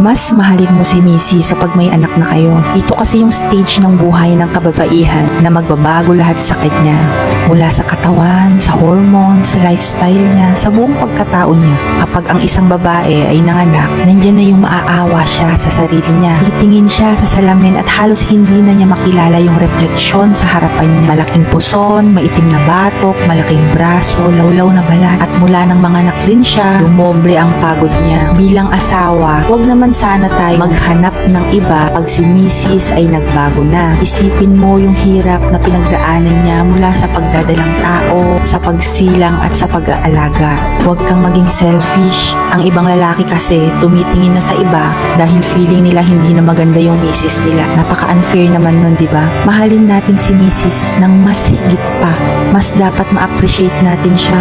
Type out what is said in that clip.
mas mahalin mo si Missy sa pag may anak na kayo. Ito kasi yung stage ng buhay ng kababaihan na magbabago lahat sa kanya. Mula sa katawan, sa hormones, sa lifestyle niya, sa buong pagkatao niya. Kapag ang isang babae ay nanganak, nandyan na yung maaawa siya sa sarili niya. Titingin siya sa salamin at halos hindi na niya makilala yung refleksyon sa harapan niya. Malaking puson, maitim na batok, malaking braso, lawlaw na balat. At mula ng mga anak din siya, dumoble ang pagod niya. Bilang asawa, huwag naman sana tayo maghanap ng iba pag si Mrs. ay nagbago na. Isipin mo yung hirap na pinagdaanan niya mula sa pagdadalang tao, sa pagsilang at sa pag-aalaga. Huwag kang maging selfish. Ang ibang lalaki kasi tumitingin na sa iba dahil feeling nila hindi na maganda yung misis nila. Napaka-unfair naman nun, di ba? Mahalin natin si misis ng mas higit pa. Mas dapat ma-appreciate natin siya.